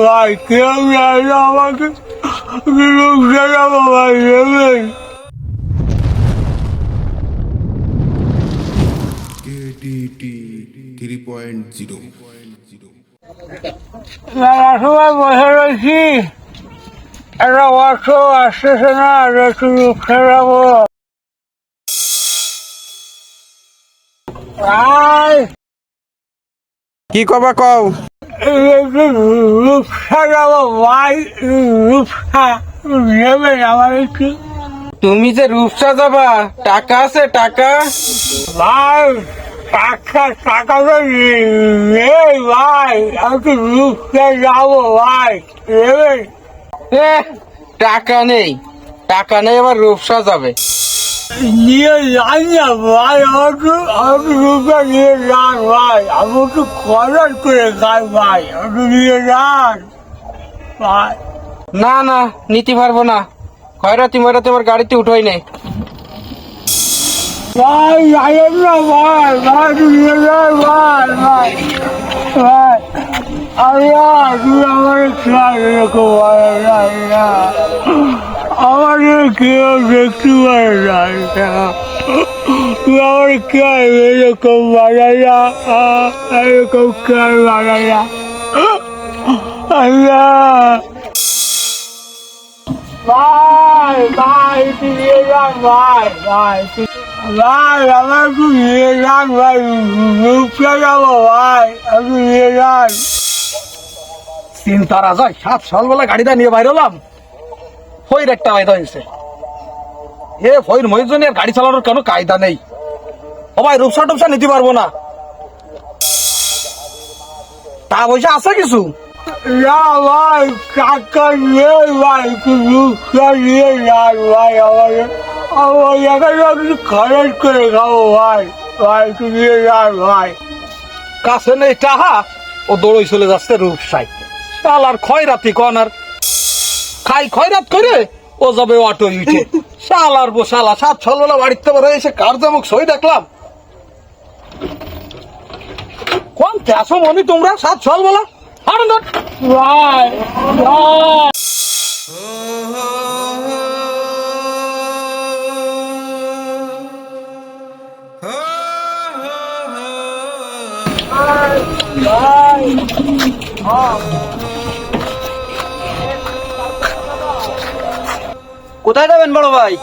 ভাই কেউ নেয় না আমাকে একটু রুখে দেবো ভাই নেবেন কেডিটি থ্রি পয়েন্ট জিরো মেলা সময় বসে রয়েছি। একটা অটো আসতেছে না একটু রুখে দেবো ভাই কি কবা কও? দেবো ভাই নেবেন আমার একটু তুমি যে রূপসা যাবা টাকা আছে টাকা? ভাই টাকা টাকা তো নেই ভাই। আমি তো যাব ভাই। নেবেন টাকা নেই। টাকা নেই আবার রূপসা যাবে। নিয়ে যান না ভাই আমাকে আমাকে রুপে নিয়ে যান ভাই আমি একটু খরচ করে খাই ভাই আমাকে নিয়ে যান ভাই না না নিতে পারব না খয়রাতি ময়রাতি আমার গাড়িতে উঠোই নেই ভাই যাইয়েন না ভাই ভাই নিয়ে যান ভাই ভাই ভাই আল্লাহ তুমি আমার খেয়াল রেখো ভাই আল্লাহ আমাদের কেউ দেখতে পারে না। আমার খেয়াল এরকম বানাইয়া এরকম খেয়াল বানাইয়া আল্লাহ। যান ভাই যান চিন্তারা যায় সাত সাল বেলা গাড়িটা নিয়ে বাইরে হলাম। ফইর একটা বাইদা হয়েছে এ ফইর মহিজনের গাড়ি চালানোর কোনো কায়দা নেই। ও ভাই রূপসা টুপসা নিতে পারব না। তা পয়সা আছে কিছু? না ভাই টাকা নিয়ে ভাই একটু নিয়ে যান ভাই আমাকে আমার এখানে একটু খরচ করে খাব ভাই ভাই নিয়ে যান ভাই। কাছে নেই টাহা ও দৌড়ই চলে যাচ্ছে রূপসাই শাল আর খয়রাতি কন আর খাই খয়রাত করে ও যাবে অটো উঠে শাল আর বসালা সাত সাল বেলা বাড়িতে পারে এসে কার জামুক সই দেখলাম কোন ক্যাশো মনি তোমরা সাত সাল বেলা আনন্দ ভাই ভাই ভাই কোথায় যাবেন বড় ভাই?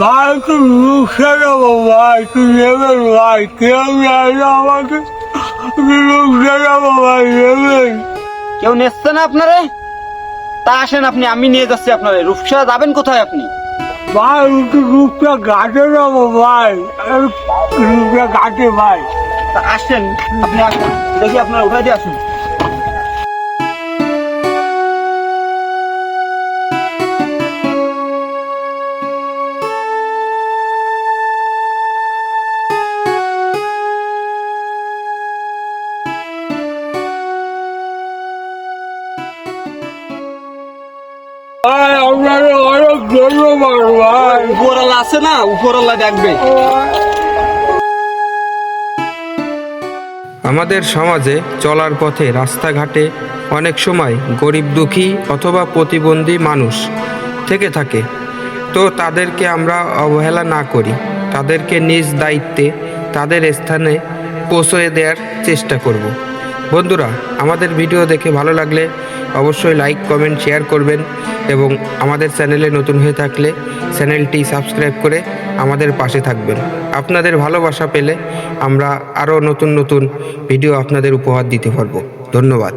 ভাই একটু রুখে দেবো ভাই একটু নেবেন ভাই কেউ নেয় না আমাকে। রুখে দেবো ভাই নেবেন। কেউ নেচ্ছে না আপনারে? তা আসেন আপনি আমি নিয়ে যাচ্ছি আপনারে। রূপসা যাবেন কোথায় আপনি? ভাই একটু রুখে ঘাটে দেবো ভাই। রুখে ঘাটে ভাই। তা আসেন আপনি আসেন। দেখি আপনার উঠাই দিয়ে আসুন। উপরওয়ালা আছে না উপরওয়ালা দেখবে আমাদের সমাজে চলার পথে রাস্তাঘাটে অনেক সময় গরিব দুঃখী অথবা প্রতিবন্ধী মানুষ থেকে থাকে। তো তাদেরকে আমরা অবহেলা না করি। তাদেরকে নিজ দায়িত্বে তাদের স্থানে পৌঁছে দেওয়ার চেষ্টা করব। বন্ধুরা, আমাদের ভিডিও দেখে ভালো লাগলে অবশ্যই লাইক কমেন্ট শেয়ার করবেন এবং আমাদের চ্যানেলে নতুন হয়ে থাকলে চ্যানেলটি সাবস্ক্রাইব করে আমাদের পাশে থাকবেন। আপনাদের ভালোবাসা পেলে আমরা আরও নতুন নতুন ভিডিও আপনাদের উপহার দিতে পারব। ধন্যবাদ।